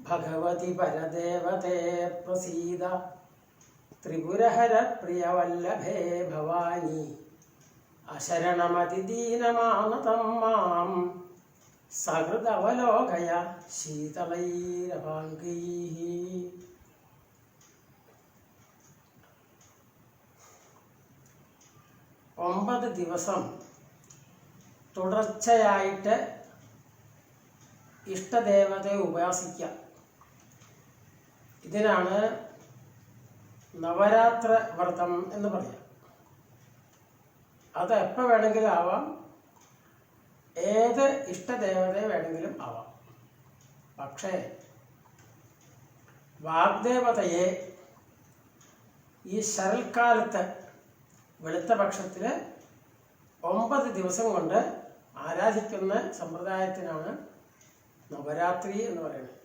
ഭഗവതി പരദേവതേ പ്രസീത. ത്രിപുരഹര പ്രിയവല്ലഭേ ഭവാനി. അശരണമതിദീനമാനതം മാം. സഹൃദവലോകയ ശീതളൈരവാംഗൈ ഒമ്പത് ദിവസം തുടർച്ചയായിട്ട് ഇഷ്ടദേവതയെ ഉപാസിക്കാം. ഇതിനാണ് നവരാത്ര വ്രതം എന്ന് പറയാം. അത് എപ്പോൾ വേണമെങ്കിലും ആവാം. ഏത് ഇഷ്ടദേവതയെ വേണമെങ്കിലും ആവാം. പക്ഷേ വാഗ്ദേവതയെ ഈ ശരൽക്കാലത്ത് വെളുത്ത പക്ഷത്തിൽ ഒമ്പത് ദിവസം കൊണ്ട് ആരാധിക്കുന്ന സമ്പ്രദായത്തിനാണ് നവരാത്രി എന്ന് പറയുന്നത്.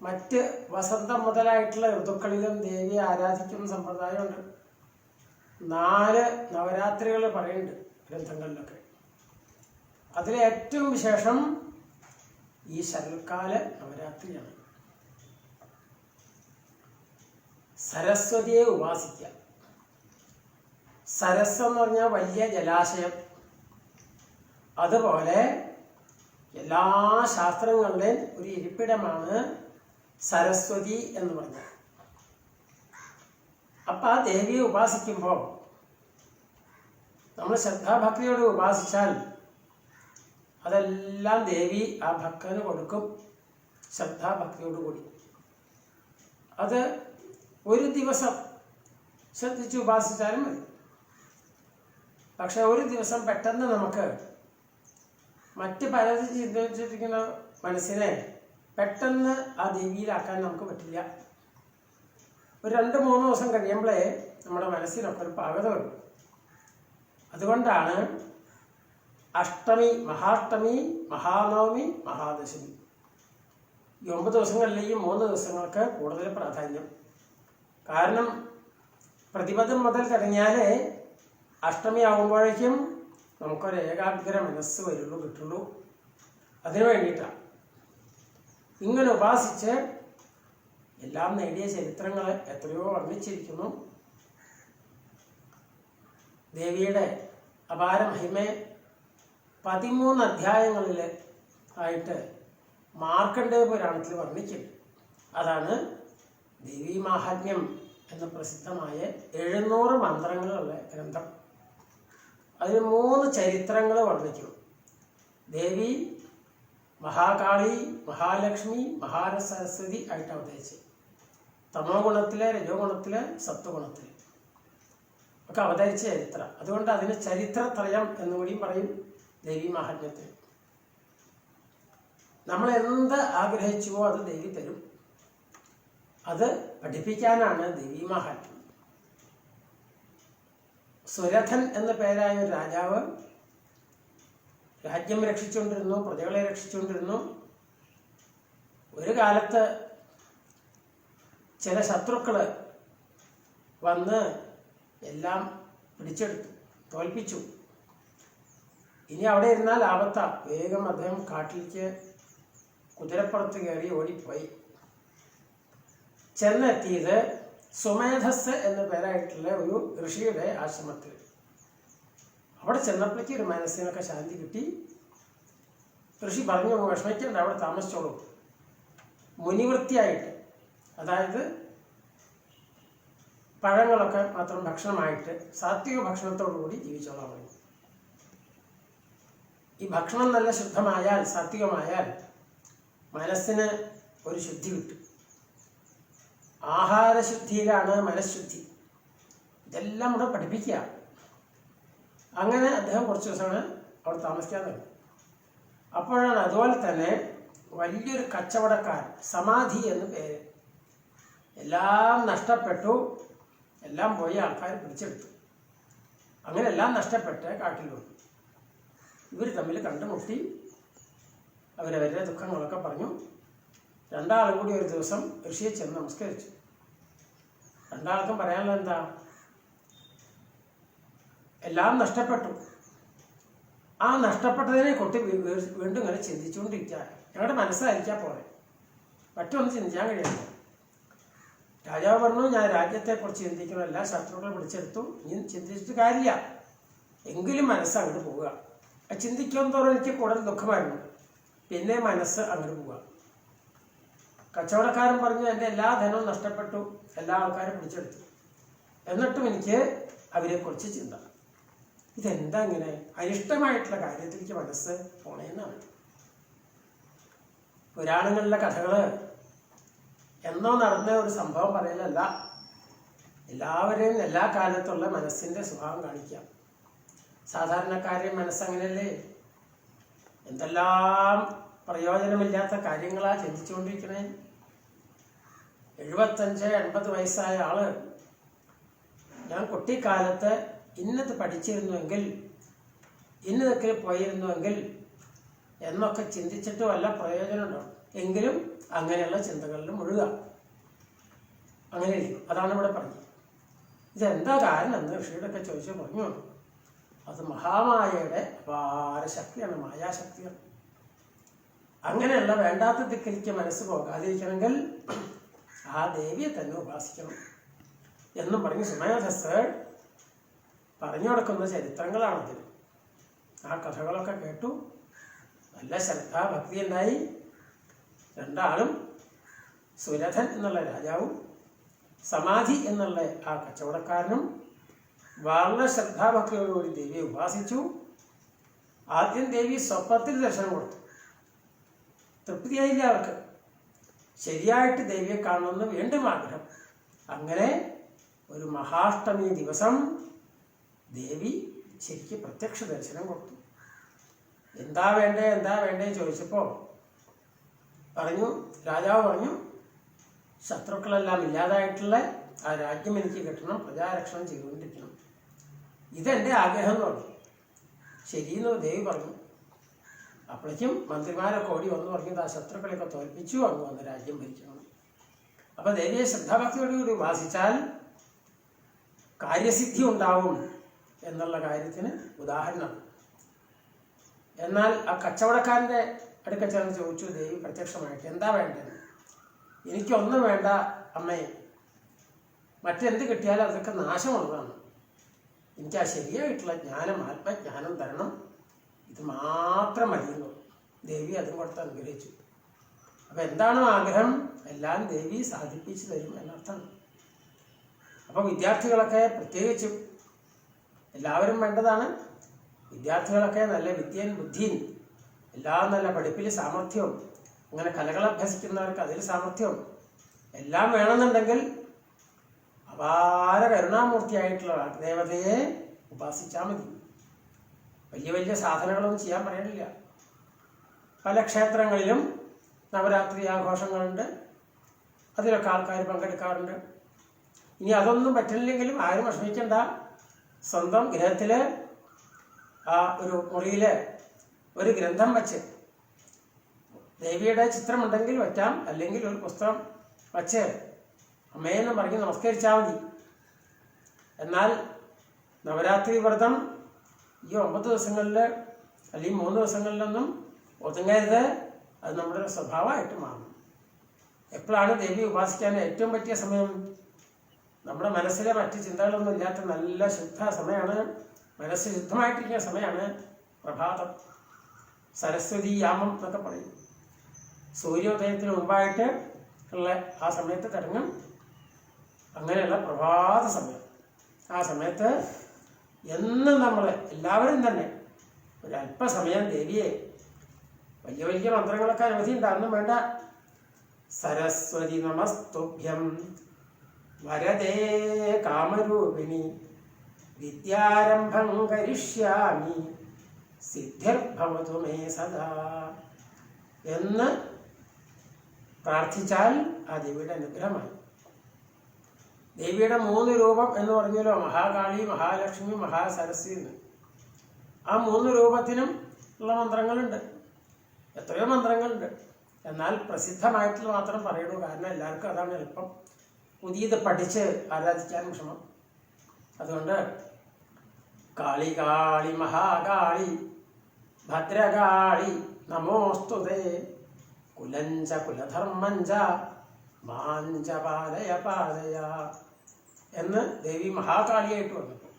മറ്റ് വസന്തം മുതലായിട്ടുള്ള ഋതുക്കളിലും ദേവിയെ ആരാധിക്കുന്ന സമ്പ്രദായമുണ്ട്. നാല് നവരാത്രികൾ പറയുന്നുണ്ട് ഗ്രന്ഥങ്ങളിലൊക്കെ. അതിലെ ഏറ്റവും വിശേഷം ഈ ശരൽക്കാല നവരാത്രിയാണ്. സരസ്വതിയെ ഉപാസിക്കുക. സരസ് എന്ന് പറഞ്ഞാൽ വലിയ ജലാശയം. അതുപോലെ എല്ലാ ശാസ്ത്രങ്ങളുടെയും ഒരു ഇരിപ്പിടമാണ് സരസ്വതി എന്ന് പറഞ്ഞത് അപ്പം ആ ദേവിയെ ഉപാസിക്കുമ്പോൾ നമ്മൾ ശ്രദ്ധാഭക്തിയോട് ഉപാസിച്ചാൽ അതെല്ലാം ദേവി ആ ഭക്തന് കൊടുക്കും ശ്രദ്ധാഭക്തിയോട് കൂടി. അത് ഒരു ദിവസം ശ്രദ്ധിച്ച് ഉപാസിച്ചാലും മതി. പക്ഷെ ഒരു ദിവസം പെട്ടെന്ന് നമുക്ക് മറ്റ് പലതും ചിന്തിച്ചിരിക്കുന്ന മനസ്സിനെ പെട്ടെന്ന് ആ ദേവിയിലാക്കാൻ നമുക്ക് പറ്റില്ല. ഒരു രണ്ട് മൂന്ന് ദിവസം കഴിയുമ്പോഴേ നമ്മുടെ മനസ്സിനൊക്കെ ഒരു പാകത വരും. അതുകൊണ്ടാണ് അഷ്ടമി മഹാഷ്ടമി മഹാനവമി മഹാദശമി. ഈ ഒമ്പത് ദിവസങ്ങളിലേക്കും മൂന്ന് ദിവസങ്ങൾക്ക് കൂടുതൽ പ്രാധാന്യം. കാരണം പ്രതിപദം മുതൽ തുടങ്ങിയാൽ അഷ്ടമി ആകുമ്പോഴേക്കും നമുക്കൊരു ഏകാഗ്ര മനസ്സ് വരുള്ളൂ കിട്ടുള്ളൂ. അതിനു വേണ്ടിയിട്ടാണ്. ഇങ്ങനെ ഉപാസിച്ച് എല്ലാം നേടിയ ചരിത്രങ്ങൾ എത്രയോ വർണിച്ചിരിക്കുന്നു. ദേവിയുടെ അപാര മഹിമയെ പതിമൂന്ന് അധ്യായങ്ങളിൽ ആയിട്ട് മാർക്കണ്ഡേയ പുരാണത്തിൽ വർണിച്ചിട്ടുണ്ട് അതാണ് ദേവി മാഹാത്മ്യം എന്ന പ്രസിദ്ധമായ എഴുന്നൂറ് മന്ത്രങ്ങളുള്ള ഗ്രന്ഥം. അതിന് മൂന്ന് ചരിത്രങ്ങൾ വർണിക്കുന്നു. ദേവി മഹാകാളി മഹാലക്ഷ്മി മഹാരസരസ്വതി ആയിട്ട് അവതരിച്ച് തമോ ഗുണത്തിലെ രജോ ഗുണത്തിലെ സത്വഗുണത്തിൽ ഒക്കെ അവതരിച്ച ചരിത്രം. അതുകൊണ്ട് അതിന് ചരിത്രത്രയം എന്നുകൂടിയും പറയും ദേവി മാഹാത്മ്യത്തിൽ. നമ്മൾ എന്ത് ആഗ്രഹിച്ചുവോ അത് ദേവി തരും. അത് പഠിപ്പിക്കാനാണ് ദേവി മഹാത്മ്യം. സുരഥൻ എന്ന പേരായ ഒരു രാജാവ് രാജ്യം രക്ഷിച്ചുകൊണ്ടിരുന്നു പ്രജകളെ രക്ഷിച്ചുകൊണ്ടിരുന്നു. ഒരു കാലത്ത് ചില ശത്രുക്കൾ വന്ന് എല്ലാം പിടിച്ചെടുത്തു തോൽപ്പിച്ചു. ഇനി അവിടെ ഇരുന്നാൽ ആപത്ത. വേഗം അദ്ദേഹം കാട്ടിലേക്ക് കുതിരപ്പുറത്ത് കയറി ഓടിപ്പോയി. ചെന്നെത്തിയത് സുമേധസ് എന്ന പേരായിട്ടുള്ള ഒരു ഋഷിയുടെ ആശ്രമത്തിൽ. അവിടെ ചെന്നപ്പോഴേക്ക് ഒരു മനസ്സിനൊക്കെ ശാന്തി കിട്ടി. ഋഷി പറഞ്ഞു വിഷമിക്കേണ്ട അവിടെ താമസിച്ചോളൂ. മുനിവൃത്തിയായിട്ട് അതായത് പഴങ്ങളൊക്കെ മാത്രം ഭക്ഷണമായിട്ട് സാത്വിക ഭക്ഷണത്തോടു കൂടി ജീവിച്ചോളാൻ പറഞ്ഞു. ഈ ഭക്ഷണം നല്ല ശുദ്ധമായാൽ സാത്വികമായാൽ മനസ്സിന് ഒരു ശുദ്ധി കിട്ടും. ആഹാരശുദ്ധിയിലാണ് മനഃശുദ്ധി. ഇതെല്ലാം കൂടെ പഠിപ്പിക്കുക. അങ്ങനെ അദ്ദേഹം കുറച്ച് ദിവസമാണ് അവിടെ താമസിക്കാൻ അപ്പോഴാണ് അതുപോലെ തന്നെ വലിയൊരു കച്ചവടക്കാരൻ സമാധി എന്ന് പേര്. എല്ലാം നഷ്ടപ്പെട്ടു. എല്ലാം പോയി ആൾക്കാർ പിടിച്ചെടുത്തു. അങ്ങനെ എല്ലാം നഷ്ടപ്പെട്ട് കാട്ടിൽ വന്നു. ഇവർ തമ്മിൽ കണ്ടുമുട്ടി. അവരവരുടെ ദുഃഖങ്ങളൊക്കെ പറഞ്ഞു. രണ്ടാളും കൂടി ഒരു ദിവസം ഋഷിയെ ചെന്ന് നമസ്കരിച്ചു. രണ്ടാൾക്കും പറയാനുള്ളത് എന്താ? എല്ലാം നഷ്ടപ്പെട്ടു. ആ നഷ്ടപ്പെട്ടതിനെ കൊട്ടി വീണ്ടും ഇങ്ങനെ ചിന്തിച്ചുകൊണ്ടിരിക്കുക. ഞങ്ങളുടെ മനസ്സായിരിക്കാൻ പോലെ മറ്റൊന്നും ചിന്തിക്കാൻ കഴിയില്ല രാജാവ് പറഞ്ഞു ഞാൻ രാജ്യത്തെക്കുറിച്ച് ചിന്തിക്കണം. എല്ലാ ശത്രുക്കളെ പിടിച്ചെടുത്തു ഇനി ചിന്തിച്ചിട്ട് കാര്യമില്ല. എങ്കിലും മനസ്സ് അങ്ങോട്ട് പോവുക. ആ ചിന്തിക്കും തോറും എനിക്ക് കൂടുതൽ ദുഃഖമായിരുന്നു. പിന്നെ മനസ്സ് അങ്ങോട്ട് പോവുക. കച്ചവടക്കാരൻ പറഞ്ഞു എന്റെ എല്ലാ ധനവും നഷ്ടപ്പെട്ടു. എല്ലാ ആൾക്കാരും പിടിച്ചെടുത്തു എന്നിട്ടും എനിക്ക് അവരെക്കുറിച്ച് ചിന്ത. ഇതെന്താ ഇങ്ങനെ? അരിഷ്ടമായിട്ടുള്ള കാര്യത്തിലേക്ക് മനസ്സ് പോണേന്നാണ് പുരാണങ്ങളിലെ കഥകൾ എന്നോ നടന്ന ഒരു സംഭവം പറയലല്ല. എല്ലാവരെയും എല്ലാ കാലത്തുള്ള മനസ്സിന്റെ സ്വഭാവം കാണിക്കാം. സാധാരണക്കാരെ മനസ്സങ്ങനല്ലേ എന്തെല്ലാം പ്രയോജനമില്ലാത്ത കാര്യങ്ങളാ ചിന്തിച്ചുകൊണ്ടിരിക്കണേ? എഴുപത്തഞ്ച് എൺപത് വയസ്സായ ആൾ ഞാൻ കുട്ടിക്കാലത്ത് ഇന്നത് പഠിച്ചിരുന്നുവെങ്കിൽ ഇന്നതൊക്കെ പോയിരുന്നുവെങ്കിൽ എന്നൊക്കെ ചിന്തിച്ചിട്ട് വല്ല പ്രയോജനമുണ്ടോ? എങ്കിലും അങ്ങനെയുള്ള ചിന്തകളിൽ മുഴുക. അങ്ങനെ ഇരിക്കും. അതാണ് ഇവിടെ പറഞ്ഞത്. ഇതെന്താ കാരണം? എന്ന് ഋഷിയുടെയൊക്കെ ചോദിച്ചു പറഞ്ഞു. അത് മഹാമായയുടെ അപാര ശക്തിയാണ് മായാശക്തിയാണ്. അങ്ങനെയുള്ള വേണ്ടാത്ത ദിക്കിലേക്ക് മനസ്സ് പോകാതിരിക്കണമെങ്കിൽ ആ ദേവിയെ തന്നെ ഉപാസിക്കണം. എന്നും പറഞ്ഞ് സുമേധസ് പറഞ്ഞു കൊടുക്കുന്ന ചരിത്രങ്ങളാണതിൽ ആ കഥകളൊക്കെ കേട്ടു. നല്ല ശ്രദ്ധാഭക്തി ഉണ്ടായി രണ്ടാളും സുരഥൻ എന്നുള്ള രാജാവും സമാധി എന്നുള്ള ആ കച്ചവടക്കാരനും വളരെ ശ്രദ്ധാഭക്തിയോടുകൂടി ദേവിയെ ഉപാസിച്ചു. ആദ്യം ദേവി സ്വപ്നത്തിൽ ദർശനം കൊടുത്തു. തൃപ്തിയായില്ല അവർക്ക്. ശരിയായിട്ട് ദേവിയെ കാണണമെന്ന് വീണ്ടും ആഗ്രഹം. അങ്ങനെ ഒരു മഹാഷ്ടമി ദിവസം ദേവി ശരിക്ക് പ്രത്യക്ഷ ദർശനം കൊടുത്തു. എന്താ വേണ്ടേ എന്താ വേണ്ടേ ചോദിച്ചപ്പോൾ പറഞ്ഞു രാജാവ് പറഞ്ഞു ശത്രുക്കളെല്ലാം ഇല്ലാതായിട്ടുള്ള ആ രാജ്യം എനിക്ക് കിട്ടണം പ്രജാരക്ഷണം ചെയ്തുകൊണ്ടിരിക്കണം. ഇതെന്റെ ആഗ്രഹം എന്ന് പറഞ്ഞു. ശരിയെന്ന് ദേവി പറഞ്ഞു. അപ്പോഴേക്കും മന്ത്രിമാരൊക്കെ ഓടി വന്നു പറഞ്ഞത് ആ ശത്രുക്കളെയൊക്കെ തോൽപ്പിച്ചു അങ്ങ് വന്ന് രാജ്യം ഭരിക്കണം. അപ്പോൾ ദേവിയെ ശ്രദ്ധാഭക്തിയോടുകൂടി ഉപാസിച്ചാൽ കാര്യസിദ്ധി ഉണ്ടാവും. എന്നുള്ള കാര്യത്തിന് ഉദാഹരണം. എന്നാൽ ആ കച്ചവടക്കാരന്റെ അടുക്ക ചെന്ന് ചോദിച്ചു ദേവി പ്രത്യക്ഷമായിട്ട് എന്താ വേണ്ടത്? എനിക്കൊന്നും വേണ്ട അമ്മേ. മറ്റെന്ത് കിട്ടിയാലും അതൊക്കെ നാശമുള്ളതാണ്. എനിക്ക് ആ ശരിയായിട്ടുള്ള ജ്ഞാനം ആത്മജ്ഞാനം തരണം. ഇത് മാത്രം മതിയുള്ളൂ ദേവി അതും കൊടുത്ത് അനുഗ്രഹിച്ചു. അപ്പൊ എന്താണോ ആഗ്രഹം? എല്ലാം ദേവി സാധിപ്പിച്ചു തരും എന്നർത്ഥം. അപ്പൊ വിദ്യാർത്ഥികളൊക്കെ പ്രത്യേകിച്ചും എല്ലാവരും വേണ്ടതാണ്. വിദ്യാർത്ഥികളൊക്കെ നല്ല വിദ്യൻ ബുദ്ധിയും എല്ലാം നല്ല പഠിപ്പിൽ സാമർഥ്യവും അങ്ങനെ കലകൾ അഭ്യസിക്കുന്നവർക്ക് അതിൽ സാമർഥ്യവും എല്ലാം വേണമെന്നുണ്ടെങ്കിൽ അപാര കരുണാമൂർത്തിയായിട്ടുള്ള ദേവതയെ ഉപാസിച്ചാൽ മതി. വലിയ വലിയ സാധനങ്ങളൊന്നും ചെയ്യാൻ പറയണില്ല. പല ക്ഷേത്രങ്ങളിലും നവരാത്രി ആഘോഷങ്ങളുണ്ട്. അതിലൊക്കെ ആൾക്കാർ പങ്കെടുക്കാറുണ്ട്. ഇനി അതൊന്നും പറ്റില്ലെങ്കിലും ആരും വിഷമിക്കണ്ട. സ്വന്തം ഗ്രഹത്തിൽ ആ ഒരു മുറിയിൽ ഒരു ഗ്രന്ഥം വച്ച് ദേവിയുടെ ചിത്രമുണ്ടെങ്കിൽ വറ്റാം അല്ലെങ്കിൽ ഒരു പുസ്തകം വച്ച് അമ്മയെന്ന് പറഞ്ഞ് നമസ്കരിച്ചാൽ മതി. എന്നാൽ നവരാത്രി വ്രതം ഈ ഒമ്പത് ദിവസങ്ങളിൽ അല്ലെങ്കിൽ മൂന്ന് ദിവസങ്ങളിലൊന്നും ഒതുങ്ങരുത്. അത് നമ്മുടെ സ്വഭാവമായിട്ട് മാറും. എപ്പോഴാണ് ദേവി ഉപാസിക്കാൻ ഏറ്റവും പറ്റിയ സമയം? നമ്മുടെ മനസ്സിലെ മറ്റ് ചിന്തകളൊന്നും ഇല്ലാത്ത നല്ല ശുദ്ധ സമയമാണ്. മനസ്സ് ശുദ്ധമായിട്ടിരിക്കുന്ന സമയമാണ് പ്രഭാതം. സരസ്വതി യാമം എന്നൊക്കെ പറയും. സൂര്യോദയത്തിന് മുമ്പായിട്ട് ഉള്ള ആ സമയത്ത് തുടങ്ങും അങ്ങനെയുള്ള പ്രഭാത സമയം. ആ സമയത്ത് എന്നും നമ്മൾ എല്ലാവരും തന്നെ ഒരല്പസമയം ദേവിയെ വലിയ വലിയ മന്ത്രങ്ങളൊക്കെ അനവധി ഉണ്ടാകുന്നു വേണ്ട. സരസ്വതി നമസ്തുഭ്യം. വരദേ കാമരൂപിണി. വിദ്യാരംഭം കരിഷ്യാമി. സിദ്ധിർഭവതു മേ സദാ. എന്ന് പ്രാർത്ഥിച്ചാൽ ആ ദേവിയുടെ അനുഗ്രഹമായി. ദേവിയുടെ മൂന്ന് രൂപം എന്ന് പറഞ്ഞല്ലോ മഹാകാളി മഹാലക്ഷ്മി മഹാസരസ്വതി എന്ന്. ആ മൂന്ന് രൂപത്തിനും ഉള്ള മന്ത്രങ്ങളുണ്ട്. എത്രയോ മന്ത്രങ്ങളുണ്ട്. എന്നാൽ പ്രസിദ്ധമായിട്ടുള്ള മാത്രം പറയുള്ളൂ കാരണം എല്ലാവർക്കും അതാണ് എളുപ്പം. പുതിയത് പഠിച്ച് ആരാധിക്കാനും ശ്രമം. അതുകൊണ്ട് കാളി കാളി മഹാകാളി ഭദ്രകാളി നമോസ്തുതേ കുലഞ്ച കുലധർമ്മഞ്ച മാഞ്ച പാതയ പാതയ എന്ന് ദേവി മഹാകാളിയായിട്ട് വന്നപ്പോൾ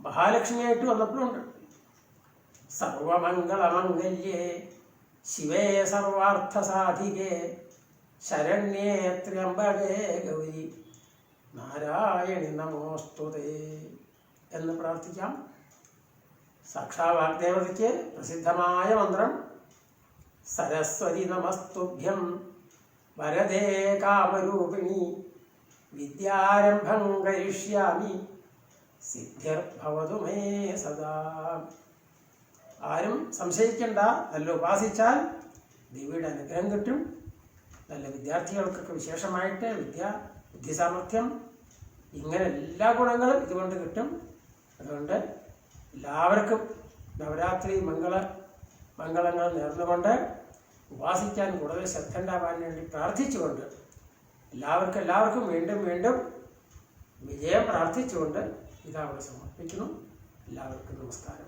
മഹാലക്ഷ്മിയായിട്ട് വന്നപ്പോഴുണ്ട് സർവമംഗളമംഗല്യേ ശിവേ സർവാർത്ഥസാധികേ. ശരണ്യേ ത്രയംബകേ ഗൗരി. നാരായണി നമോസ്തുതേ. എന്ന് പ്രാർത്ഥിക്കാം. സാക്ഷാ വാഗ്ദേവതയ്ക്ക് പ്രസിദ്ധമായ മന്ത്രം സരസ്വതി നമസ്തുഭ്യം. വരദേ കാമരൂപിണി വിദ്യാരംഭം കരിഷ്യാമി സിദ്ധിർഭവതു മേ സദാ. ആരും സംശയിക്കേണ്ട നല്ല ഉപാസിച്ചാൽ ദേവിയുടെ അനുഗ്രഹം കിട്ടും. നല്ല വിദ്യാർത്ഥികൾക്കൊക്കെ വിശേഷമായിട്ട് വിദ്യ ബുദ്ധിസാമർഥ്യം ഇങ്ങനെ എല്ലാ ഗുണങ്ങളും ഇതുകൊണ്ട് കിട്ടും. അതുകൊണ്ട് എല്ലാവർക്കും നവരാത്രി മംഗള മംഗളങ്ങൾ നേർന്നുകൊണ്ട് ഉപാസിക്കാൻ കൂടുതൽ ശ്രദ്ധ ഉണ്ടാവാൻ വേണ്ടി പ്രാർത്ഥിച്ചുകൊണ്ട് എല്ലാവർക്കും എല്ലാവർക്കും വീണ്ടും വീണ്ടും വിജയം പ്രാർത്ഥിച്ചുകൊണ്ട് ഇതവിടെ സമർപ്പിക്കുന്നു. എല്ലാവർക്കും നമസ്കാരം.